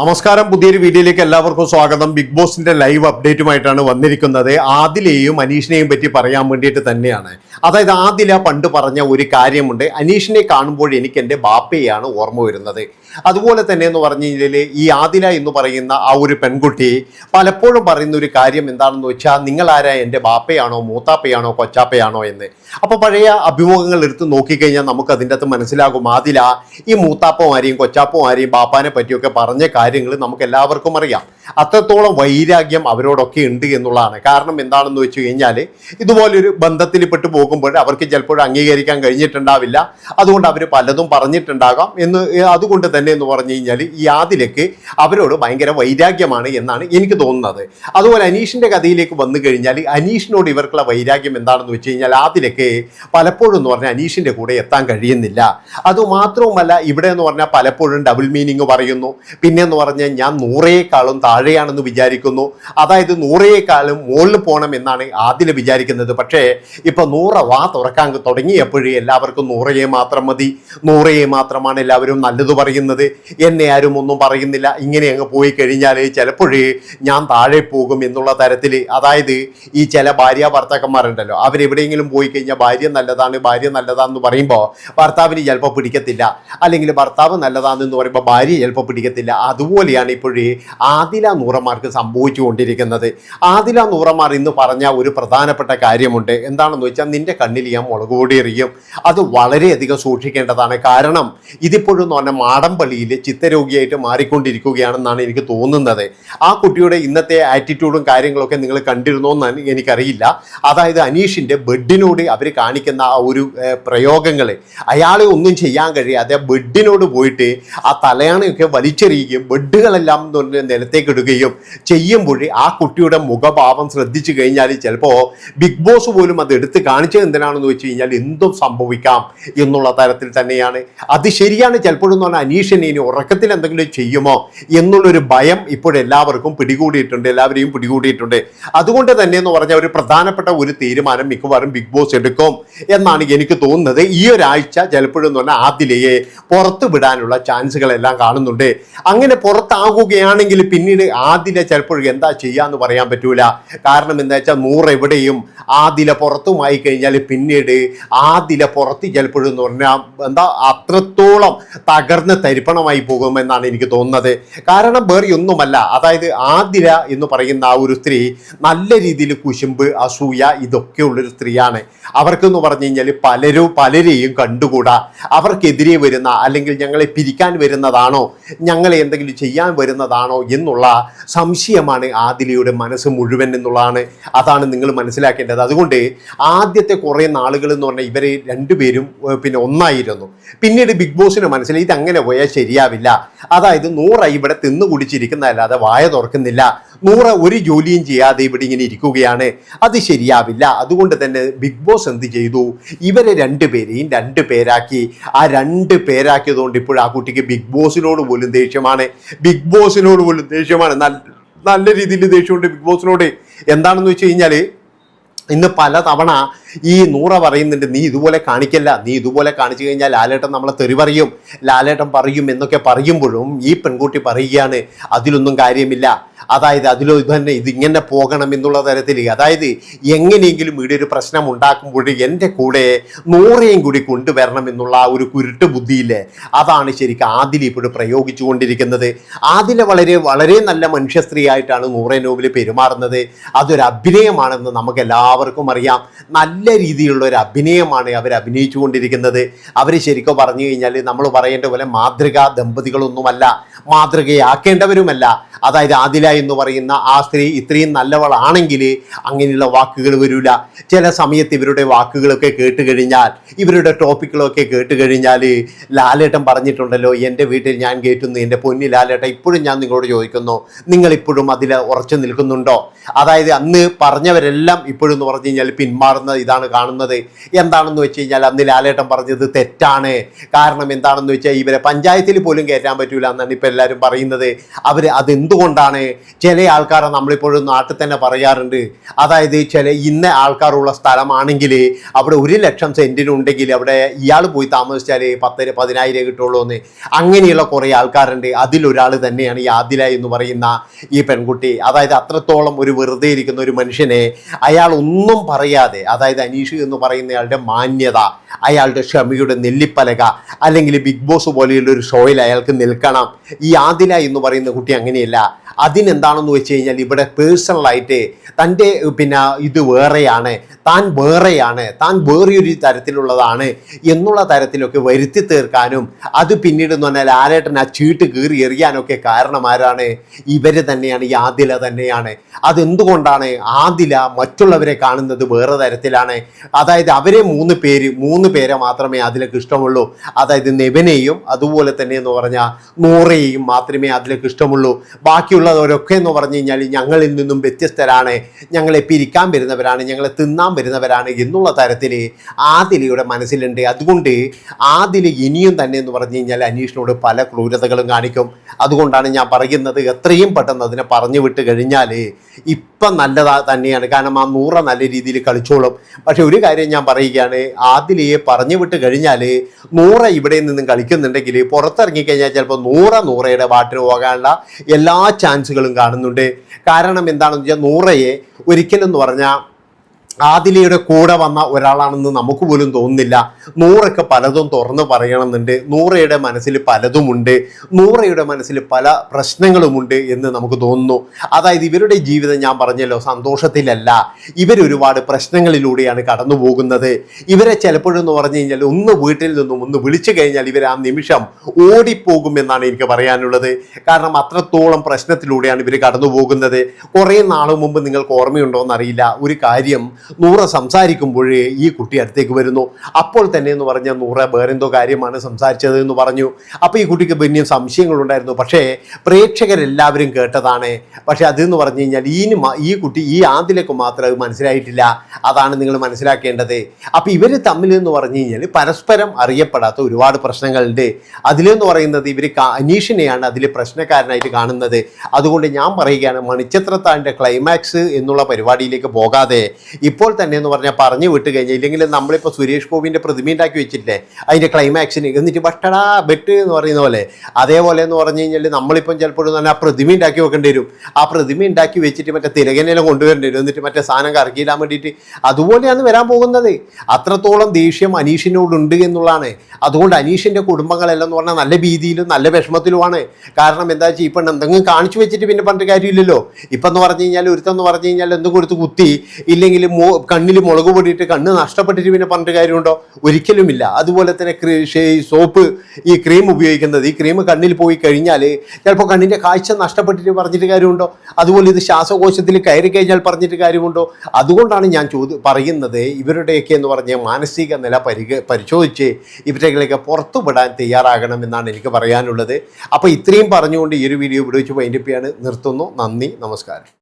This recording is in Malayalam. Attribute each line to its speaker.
Speaker 1: നമസ്കാരം. പുതിയൊരു വീഡിയോയിലേക്ക് എല്ലാവർക്കും സ്വാഗതം. ബിഗ് ബോസിന്റെ ലൈവ് അപ്ഡേറ്റുമായിട്ടാണ് വന്നിരിക്കുന്നത്. ആദിലെയും അനീഷിനെയും പറ്റി പറയാൻ വേണ്ടിയിട്ട് തന്നെയാണ്. അതായത് ആദില പണ്ട് പറഞ്ഞ ഒരു കാര്യമുണ്ട്. അനീഷിനെ കാണുമ്പോൾ എനിക്ക് എന്റെ ബാപ്പയാണ് ഓർമ്മ വരുന്നത്. അതുപോലെ തന്നെ എന്ന് പറഞ്ഞു കഴിഞ്ഞാൽ ഈ ആദില എന്ന് പറയുന്ന ആ ഒരു പെൺകുട്ടി പലപ്പോഴും പറയുന്ന ഒരു കാര്യം എന്താണെന്ന് വെച്ചാൽ നിങ്ങൾ ആരാ എന്റെ ബാപ്പയാണോ? മൂത്താപ്പയാണോ? കൊച്ചാപ്പയാണോ? എന്ന്. അപ്പോൾ പഴയ അഭിമുഖങ്ങൾ എടുത്ത് നോക്കിക്കഴിഞ്ഞാൽ നമുക്ക് അതിന്റെ അകത്ത് മനസ്സിലാകും ആദില ഈ മൂത്താപ്പമാരെയും കൊച്ചാപ്പമാരെയും ബാപ്പാനെ പറ്റിയൊക്കെ പറഞ്ഞ കാര്യങ്ങൾ നമുക്ക് എല്ലാവർക്കും അറിയാം. അത്രത്തോളം വൈരാഗ്യം അവരോടൊക്കെ ഉണ്ട് എന്നുള്ളതാണ്. കാരണം എന്താണെന്ന് വെച്ച് കഴിഞ്ഞാൽ ഇതുപോലൊരു ബന്ധത്തിൽ പെട്ട് പോകുമ്പോൾ അവർക്ക് ചിലപ്പോൾ അംഗീകരിക്കാൻ കഴിഞ്ഞിട്ടുണ്ടാവില്ല. അതുകൊണ്ട് അവർ പലതും പറഞ്ഞിട്ടുണ്ടാകാം എന്ന് അതുകൊണ്ട് തന്നെ എന്ന് പറഞ്ഞു കഴിഞ്ഞാൽ ഈ ആദിലേക്ക് അവരോട് ഭയങ്കര വൈരാഗ്യമാണ് എന്നാണ് എനിക്ക് തോന്നുന്നത്. അതുപോലെ അനീഷിന്റെ കഥയിലേക്ക് വന്നു കഴിഞ്ഞാൽ അനീഷിനോട് ഇവർക്കുള്ള വൈരാഗ്യം എന്താണെന്ന് വെച്ച് കഴിഞ്ഞാൽ ആദിലേക്ക് പലപ്പോഴും എന്ന് പറഞ്ഞാൽ അനീഷിന്റെ കൂടെ എത്താൻ കഴിയുന്നില്ല. അതുമാത്രവുമല്ല ഇവിടെ എന്ന് പറഞ്ഞാൽ പലപ്പോഴും ഡബിൾ മീനിങ് പറയുന്നു. പിന്നെ എന്ന് പറഞ്ഞാൽ ഞാൻ നൂറേക്കാളും താഴെയാണെന്ന് വിചാരിക്കുന്നു. അതായത് നൂറേക്കാളും മുകളിൽ പോകണം എന്നാണ് ആദ്യം വിചാരിക്കുന്നത്. പക്ഷേ ഇപ്പൊ നൂറ വാ തുറക്കാൻ തുടങ്ങിയപ്പോഴേ എല്ലാവർക്കും നൂറയെ മാത്രം മതി. നൂറയെ മാത്രമാണ് എല്ലാവരും നല്ലത് പറയുന്നത്. എന്നെ ആരും ഒന്നും പറയുന്നില്ല. ഇങ്ങനെ അങ്ങ് പോയി കഴിഞ്ഞാൽ ചിലപ്പോഴേ ഞാൻ താഴെ പോകും എന്നുള്ള തരത്തിൽ അതായത് ഈ ചില ഭാര്യ ഭർത്താക്കന്മാരുണ്ടല്ലോ. അവരെവിടെയെങ്കിലും പോയി കഴിഞ്ഞാൽ ഭാര്യ നല്ലതാണ് ഭാര്യ നല്ലതാണെന്ന് പറയുമ്പോൾ ഭർത്താവിന് ചിലപ്പോൾ പിടിക്കത്തില്ല. അല്ലെങ്കിൽ ഭർത്താവ് നല്ലതാണെന്ന് പറയുമ്പോൾ ഭാര്യ ചിലപ്പോൾ പിടിക്കത്തില്ല. അതുപോലെയാണ് ഇപ്പോഴേ ആദില നൂറമാർക്ക് സംഭവിച്ചുകൊണ്ടിരിക്കുന്നത്. ആദില നൂറമാർ ഇന്ന് പറഞ്ഞ ഒരു പ്രധാനപ്പെട്ട കാര്യമുണ്ട്. എന്താണെന്ന് വെച്ചാൽ നിന്റെ കണ്ണിൽ ഞാൻ മുളക് പൊടി എറിയും. അത് വളരെയധികം സൂക്ഷിക്കേണ്ടതാണ്. കാരണം ഇതിപ്പോഴും എന്ന് പറഞ്ഞാൽ മാടമ്പള്ളിയിൽ ചിത്തരോഗിയായിട്ട് മാറിക്കൊണ്ടിരിക്കുകയാണെന്നാണ് എനിക്ക് തോന്നുന്നത്. ആ കുട്ടിയുടെ ഇന്നത്തെ ആറ്റിറ്റ്യൂഡും കാര്യങ്ങളൊക്കെ നിങ്ങൾ കണ്ടിരുന്നോ എന്ന് എനിക്കറിയില്ല. അതായത് അനീഷിന്റെ ബെഡിനോട് അവർ കാണിക്കുന്ന ആ ഒരു പ്രയോഗങ്ങൾ. അയാളെ ഒന്നും ചെയ്യാൻ കഴിയാതെ ബെഡിനോട് പോയിട്ട് ആ തലയാണയൊക്കെ വലിച്ചെറിയുകയും ബെഡുകളെല്ലാം നിലത്തേക്ക് ഇടുകയും ചെയ്യുമ്പോഴേ ആ കുട്ടിയുടെ മുഖഭാവം ശ്രദ്ധിച്ചു കഴിഞ്ഞാൽ ചിലപ്പോൾ ബിഗ് ബോസ് പോലും അത് എടുത്ത് കാണിച്ചത് എന്തിനാണെന്ന് വെച്ച് കഴിഞ്ഞാൽ എന്തും സംഭവിക്കാം എന്നുള്ള തരത്തിൽ തന്നെയാണ്. അത് ശരിയാണ് ചിലപ്പോഴെന്ന് പറഞ്ഞാൽ അനീഷിനെ ഇനി ഉറക്കത്തിൽ എന്തെങ്കിലും ചെയ്യുമോ എന്നുള്ളൊരു ഭയം ഇപ്പോഴെല്ലാവർക്കും പിടികൂടിയിട്ടുണ്ട്. എല്ലാവരെയും പിടികൂടിയിട്ടുണ്ട്. അതുകൊണ്ട് തന്നെ എന്ന് പറഞ്ഞാൽ ഒരു പ്രധാനപ്പെട്ട ഒരു തീരുമാനം മിക്കവാറും ബിഗ് ബോസ് എടുക്കും എന്നാണ് എനിക്ക് തോന്നുന്നത്. ഈ ഒരാഴ്ച ചിലപ്പോഴെന്ന് പറഞ്ഞാൽ ആദിലയെ പുറത്തു വിടാനുള്ള ചാൻസുകളെല്ലാം കാണുന്നുണ്ട്. അങ്ങനെ പുറത്താകുകയാണെങ്കിൽ പിന്നീട് ആദില ചിലപ്പോഴും എന്താ ചെയ്യാന്ന് പറയാൻ പറ്റൂല. കാരണം എന്താ വെച്ചാൽ നൂറ് എവിടെയും ആദില പുറത്തുമായി കഴിഞ്ഞാൽ പിന്നീട് ആദില പുറത്ത് ചിലപ്പോഴും എന്ന് പറഞ്ഞാൽ എന്താ അത്രത്തോളം തകർന്ന് തരിപ്പണമായി പോകുമെന്നാണ് എനിക്ക് തോന്നുന്നത്. കാരണം വേറെ ഒന്നുമല്ല. അതായത് ആദില എന്ന് പറയുന്ന ആ ഒരു സ്ത്രീ നല്ല രീതിയിൽ കുശുമ്പ് അസൂയ ഇതൊക്കെ ഉള്ളൊരു സ്ത്രീയാണ്. അവർക്കെന്ന് പറഞ്ഞു കഴിഞ്ഞാൽ പലരും പലരെയും കണ്ടുകൂടാ. അവർക്കെതിരെ വരുന്ന അല്ലെങ്കിൽ ഞങ്ങളെ പിരിക്കാൻ വരുന്നതാണോ ഞങ്ങളെ എന്തെങ്കിലും ചെയ്യാൻ വരുന്നതാണോ എന്നുള്ള സംശയമാണ് ആദിലയുടെ മനസ്സ് മുഴുവൻ എന്നുള്ളതാണ്. അതാണ് നിങ്ങൾ മനസ്സിലാക്കേണ്ടത്. അതുകൊണ്ട് ആദ്യത്തെ കുറേ നാളുകൾ എന്ന് പറഞ്ഞാൽ ഇവർ രണ്ടുപേരും പിന്നെ ഒന്നായിരുന്നു. പിന്നീട് ബിഗ് ബോസിന് മനസ്സിലായി ഇത് അങ്ങനെ പോയാൽ ശരിയാവില്ല. അതായത് നൂറ ഇവിടെ തിന്നു കുടിച്ചിരിക്കുന്നതല്ലാതെ വായ തുറക്കുന്നില്ല. നൂറ ഒരു ജോലിയും ചെയ്യാതെ ഇവിടെ ഇങ്ങനെ ഇരിക്കുകയാണ്. അത് ശരിയാവില്ല. അതുകൊണ്ട് തന്നെ ബിഗ് ബോസ് എന്ത് ചെയ്തു? ഇവരെ രണ്ടുപേരെയും രണ്ട് പേരാക്കി. ആ രണ്ട് പേരാക്കിയതുകൊണ്ട് ഇപ്പോൾ ആ കുട്ടിക്ക് ബിഗ് ബോസിനോട് പോലും ദേഷ്യമാണ്. ബിഗ് ബോസിനോട് പോലും ദേഷ്യമാണ്. നല്ല നല്ല രീതിയിൽ ദേഷ്യമുണ്ട് ബിഗ് ബോസിനോട് എന്താണെന്ന് വെച്ച് കഴിഞ്ഞാൽ ഇന്ന് പല തവണ ഈ നൂറ പറയുന്നുണ്ട് നീ ഇതുപോലെ കാണിക്കല്ല നീ ഇതുപോലെ കാണിച്ചു കഴിഞ്ഞാൽ ലാലേട്ടൻ നമ്മളെ തെറി പറയും ലാലേട്ടൻ പറയും എന്നൊക്കെ പറയുമ്പോഴും ഈ പെൺകുട്ടി പറയുകയാണ് അതിലൊന്നും കാര്യമില്ല. അതായത് അതിലോ ഇത് തന്നെ ഇതിങ്ങനെ പോകണം എന്നുള്ള തരത്തിൽ. അതായത് എങ്ങനെയെങ്കിലും ഇവിടെ ഒരു പ്രശ്നം ഉണ്ടാക്കുമ്പോൾ എന്റെ കൂടെ നൂറേയും കൂടി കൊണ്ടുവരണം എന്നുള്ള ഒരു കുരുട്ട് ബുദ്ധിയില്ലേ? അതാണ് ശരിക്കും ആദില ഇപ്പോഴും പ്രയോഗിച്ചുകൊണ്ടിരിക്കുന്നത് ആദില വളരെ വളരെ നല്ല മനുഷ്യ സ്ത്രീയായിട്ടാണ് നൂറേ നോവിൽ പെരുമാറുന്നത്. അതൊരു അഭിനയമാണെന്ന് നമുക്ക് അറിയാം. നല്ല രീതിയിലുള്ള ഒരു അഭിനയമാണ് അവർ അഭിനയിച്ചുകൊണ്ടിരിക്കുന്നത്. അവർ ശരിക്കും പറഞ്ഞു കഴിഞ്ഞാൽ നമ്മൾ പറയേണ്ട പോലെ മാതൃകാ ദമ്പതികളൊന്നുമല്ല മാതൃകയാക്കേണ്ടവരുമല്ല. അതായത് ആദില എന്ന് പറയുന്ന ആ സ്ത്രീ ഇത്രയും നല്ലവളാണെങ്കിൽ അങ്ങനെയുള്ള വാക്കുകൾ വരില്ല ചില സമയത്ത് ഇവരുടെ വാക്കുകളൊക്കെ കേട്ട് കഴിഞ്ഞാൽ ഇവരുടെ ടോപ്പിക്കുകളൊക്കെ കേട്ട് കഴിഞ്ഞാൽ ലാലേട്ടൻ പറഞ്ഞിട്ടുണ്ടല്ലോ എന്റെ വീട്ടിൽ ഞാൻ കേറ്റുന്നു എന്റെ പൊന്നി ലാലേട്ടൻ ഇപ്പോഴും ഞാൻ നിങ്ങളോട് ചോദിക്കുന്നു നിങ്ങളിപ്പോഴും അതിൽ ഉറച്ചു നിൽക്കുന്നുണ്ടോ? അതായത് അന്ന് പറഞ്ഞവരെല്ലാം ഇപ്പോഴും എന്ന് പറഞ്ഞു കഴിഞ്ഞാൽ പിന്മാറുന്നത് ഇതാണ് കാണുന്നത്. എന്താണെന്ന് വെച്ച് കഴിഞ്ഞാൽ അന്ന് ലാലേട്ടൻ പറഞ്ഞത് തെറ്റാണ്. കാരണം എന്താണെന്ന് വെച്ചാൽ ഇവരെ പഞ്ചായത്തിൽ പോലും കയറ്റാൻ പറ്റൂല എന്നാണ് ഇപ്പം എല്ലാവരും പറയുന്നത്. അവർ അതെന്തുകൊണ്ടാണ്? ചില ആൾക്കാരെ നമ്മളിപ്പോഴും നാട്ടിൽ തന്നെ പറയാറുണ്ട്. അതായത് ചില ഇന്ന ആൾക്കാരുള്ള സ്ഥലമാണെങ്കിൽ അവിടെ ഒരു ലക്ഷം സെന്റിനുണ്ടെങ്കിൽ അവിടെ ഇയാൾ പോയി താമസിച്ചാൽ പത്ത് പതിനായിരം കിട്ടുള്ളൂ എന്ന് അങ്ങനെയുള്ള കുറേ ആൾക്കാരുണ്ട്. അതിലൊരാൾ തന്നെയാണ് ഈ ആദില എന്ന് പറയുന്ന ഈ പെൺകുട്ടി. അതായത് അത്രത്തോളം ഒരു വെറുതെ ഇരിക്കുന്ന ഒരു മനുഷ്യനെ അയാൾ ഒന്നും പറയാതെ അതായത് അനീഷ് എന്ന് പറയുന്നയാളുടെ മാന്യത അയാളുടെ ക്ഷമയുടെ നെല്ലിപ്പലക അല്ലെങ്കിൽ ബിഗ് ബോസ് പോലെയുള്ള ഒരു ഷോയിൽ അയാൾക്ക് നിൽക്കണം. ഈ ആദില എന്ന് പറയുന്ന കുട്ടി അങ്ങനെയല്ല. അതിനെന്താണെന്ന് വെച്ച് കഴിഞ്ഞാൽ ഇവിടെ പേഴ്സണലായിട്ട് തന്റെ പിന്നെ ഇത് വേറെയാണ്. താൻ വേറെയാണ്. താൻ വേറെയൊരു തരത്തിലുള്ളതാണ് എന്നുള്ള തരത്തിലൊക്കെ വരുത്തി തീർക്കാനും അത് പിന്നീട് എന്ന് പറഞ്ഞാൽ ആരേട്ടൻ ആ ചീട്ട് കീറി എറിയാനൊക്കെ കാരണമാരാണ് ഇവർ തന്നെയാണ് ഈ ആദില തന്നെയാണ്. അതെന്തുകൊണ്ടാണ് ആദില മറ്റുള്ളവരെ കാണുന്നത് വേറെ തരത്തിലാണ്. അതായത് അവരെ മൂന്ന് പേര് മൂന്ന് പേരെ മാത്രമേ അതിലേക്ക് ഇഷ്ടമുള്ളൂ. അതായത് നെബനെയും അതുപോലെ തന്നെ എന്ന് പറഞ്ഞാൽ നൂറയെയും മാത്രമേ അതിലേക്ക് ഇഷ്ടമുള്ളൂ. ബാക്കിയുള്ളവരൊക്കെ എന്ന് പറഞ്ഞു കഴിഞ്ഞാൽ ഞങ്ങളിൽ നിന്നും വ്യത്യസ്തരാണ്. ഞങ്ങളെ പിരിക്കാൻ വരുന്നവരാണ് ഞങ്ങളെ തിന്നാൻ വരുന്നവരാണ് എന്നുള്ള തരത്തിൽ ആദിലയുടെ മനസ്സിലുണ്ട്. അതുകൊണ്ട് ആദില ഇനിയും തന്നെ എന്ന് പറഞ്ഞു കഴിഞ്ഞാൽ അനീഷിനോട് പല ക്രൂരതകളും കാണിക്കും. അതുകൊണ്ടാണ് ഞാൻ പറയുന്നത് എത്രയും പെട്ടെന്ന് അതിനെ പറഞ്ഞു വിട്ട് കഴിഞ്ഞാൽ ഇപ്പം നല്ലതാ തന്നെയാണ്. കാരണം ആ നൂറ നല്ല രീതിയിൽ കളിച്ചോളും. പക്ഷെ ഒരു കാര്യം ഞാൻ പറയുകയാണ്. ആദിലയെ പറഞ്ഞു വിട്ട് കഴിഞ്ഞാൽ നൂറ ഇവിടെ നിന്നും കളിക്കുന്നുണ്ടെങ്കിൽ പുറത്തിറങ്ങിക്കഴിഞ്ഞാൽ ചിലപ്പോൾ നൂറ നൂറയുടെ വാട്ടിന് പോകാനുള്ള എല്ലാ ചാൻസുകളും കാണുന്നുണ്ട്. കാരണം എന്താണെന്ന് വെച്ചാൽ നൂറയെ ഒരിക്കലെന്ന് പറഞ്ഞാൽ ആദിലയുടെ കൂടെ വന്ന ഒരാളാണെന്ന് നമുക്ക് പോലും തോന്നുന്നില്ല. നൂറൊക്കെ പലതും തുറന്നു പറയണമെന്നുണ്ട്. നൂറയുടെ മനസ്സിൽ പലതുമുണ്ട്. നൂറയുടെ മനസ്സിൽ പല പ്രശ്നങ്ങളുമുണ്ട് എന്ന് നമുക്ക് തോന്നുന്നു. അതായത് ഇവരുടെ ജീവിതം ഞാൻ പറഞ്ഞല്ലോ സന്തോഷത്തിലല്ല. ഇവരൊരുപാട് പ്രശ്നങ്ങളിലൂടെയാണ് കടന്നു പോകുന്നത്. ഇവരെ ചിലപ്പോഴെന്ന് പറഞ്ഞു കഴിഞ്ഞാൽ ഒന്ന് വീട്ടിൽ നിന്നും ഒന്ന് വിളിച്ചു കഴിഞ്ഞാൽ ഇവർ ആ നിമിഷം ഓടിപ്പോകും എന്നാണ് എനിക്ക് പറയാനുള്ളത്. കാരണം അത്രത്തോളം പ്രശ്നത്തിലൂടെയാണ് ഇവർ കടന്നു പോകുന്നത്. കുറേ നാൾ മുമ്പ് നിങ്ങൾക്ക് ഓർമ്മയുണ്ടോ എന്നറിയില്ല ഒരു കാര്യം നൂറ സംസാരിക്കുമ്പോഴേ ഈ കുട്ടി അടുത്തേക്ക് വരുന്നു. അപ്പോൾ തന്നെ എന്ന് പറഞ്ഞാൽ നൂറ വേറെന്തോ കാര്യമാണ് സംസാരിച്ചത് എന്ന് പറഞ്ഞു. അപ്പോൾ ഈ കുട്ടിക്ക് പിന്നെയും സംശയങ്ങളുണ്ടായിരുന്നു. പക്ഷേ പ്രേക്ഷകരെല്ലാവരും കേട്ടതാണ്. പക്ഷേ അതെന്ന് പറഞ്ഞു കഴിഞ്ഞാൽ ഈ ഈ കുട്ടി ഈ ആദിലേക്ക് മാത്രം അത് മനസ്സിലായിട്ടില്ല. അതാണ് നിങ്ങൾ മനസ്സിലാക്കേണ്ടത്. അപ്പോൾ ഇവർ തമ്മിൽ എന്ന് പറഞ്ഞു കഴിഞ്ഞാൽ പരസ്പരം അറിയപ്പെടാത്ത ഒരുപാട് പ്രശ്നങ്ങളുണ്ട്. അതിലെന്ന് പറയുന്നത് ഇവർ അനീഷിനെയാണ് അതിൽ പ്രശ്നക്കാരനായിട്ട് കാണുന്നത്. അതുകൊണ്ട് ഞാൻ പറയുകയാണ് മണിച്ചത്രത്താന്റെ ക്ലൈമാക്സ് എന്നുള്ള പരിപാടിയിലേക്ക് പോകാതെ ഇപ്പോൾ തന്നെ എന്ന് പറഞ്ഞാൽ പറഞ്ഞു വിട്ട് കഴിഞ്ഞാൽ ഇല്ലെങ്കിൽ നമ്മളിപ്പോൾ സുരേഷ് ഗോപിന്റെ പ്രതിമ ഉണ്ടാക്കി വെച്ചിട്ടില്ലേ? അതിന്റെ ക്ലൈമാക്സിന് എന്നിട്ട് ബട്ടടാ ബെറ്റ് എന്ന് പറയുന്ന പോലെ. അതേപോലെ എന്ന് പറഞ്ഞു കഴിഞ്ഞാൽ നമ്മളിപ്പം ചിലപ്പോഴും തന്നെ ആ പ്രതിമ ഉണ്ടാക്കി വെക്കേണ്ടി വരും. ആ പ്രതിമ ഉണ്ടാക്കി വെച്ചിട്ട് മറ്റേ തിരകനെല്ലാം കൊണ്ടുവരേണ്ടി വരും. എന്നിട്ട് മറ്റേ സാധനം കറക്കിയിടാൻ വേണ്ടിയിട്ട് അതുപോലെയാണ് വരാൻ പോകുന്നത്. അത്രത്തോളം ദേഷ്യം അനീഷിനോടുണ്ട് എന്നുള്ളതാണ്. അതുകൊണ്ട് അനീഷിന്റെ കുടുംബങ്ങളെല്ലാം എന്ന് പറഞ്ഞാൽ നല്ല ഭീതിയിലും നല്ല വിഷമത്തിലുമാണ്. കാരണം എന്താ വെച്ചാൽ ഇപ്പം എന്തെങ്കിലും കാണിച്ചു വെച്ചിട്ട് പിന്നെ പറഞ്ഞിട്ട് കാര്യമില്ലല്ലോ. ഇപ്പം എന്ന് പറഞ്ഞു കഴിഞ്ഞാൽ ഒരുത്തെന്ന് പറഞ്ഞു കഴിഞ്ഞാൽ എന്തും കൊടുത്ത് കുത്തി. ഇല്ലെങ്കിൽ കണ്ണിൽ മുളക് പൊടിയിട്ട് കണ്ണ് നഷ്ടപ്പെട്ടിട്ട് പിന്നെ പറഞ്ഞിട്ട് കാര്യമുണ്ടോ? ഒരിക്കലുമില്ല. അതുപോലെ തന്നെ സോപ്പ് ഈ ക്രീം ഉപയോഗിക്കുന്നത്. ഈ ക്രീം കണ്ണിൽ പോയി കഴിഞ്ഞാൽ ചിലപ്പോൾ കണ്ണിന്റെ കാഴ്ച നഷ്ടപ്പെട്ടിട്ട് പറഞ്ഞിട്ട് കാര്യമുണ്ടോ? അതുപോലെ ഇത് ശ്വാസകോശത്തിൽ കയറി കഴിഞ്ഞാൽ പറഞ്ഞിട്ട് കാര്യമുണ്ടോ? അതുകൊണ്ടാണ് ഞാൻ ചോദ്യം പറയുന്നത് ഇവരുടെയൊക്കെ എന്ന് പറഞ്ഞ മാനസിക നില പരിഗ പരിശോധിച്ച് ഇവരെയൊക്കെ പുറത്തുവിടാൻ തയ്യാറാകണം എന്നാണ് എനിക്ക് പറയാനുള്ളത്. അപ്പോൾ ഇത്രയും പറഞ്ഞുകൊണ്ട് ഈ ഒരു വീഡിയോ ഇവിടെ വെച്ച് നിർത്തുന്നു. നന്ദി. നമസ്കാരം.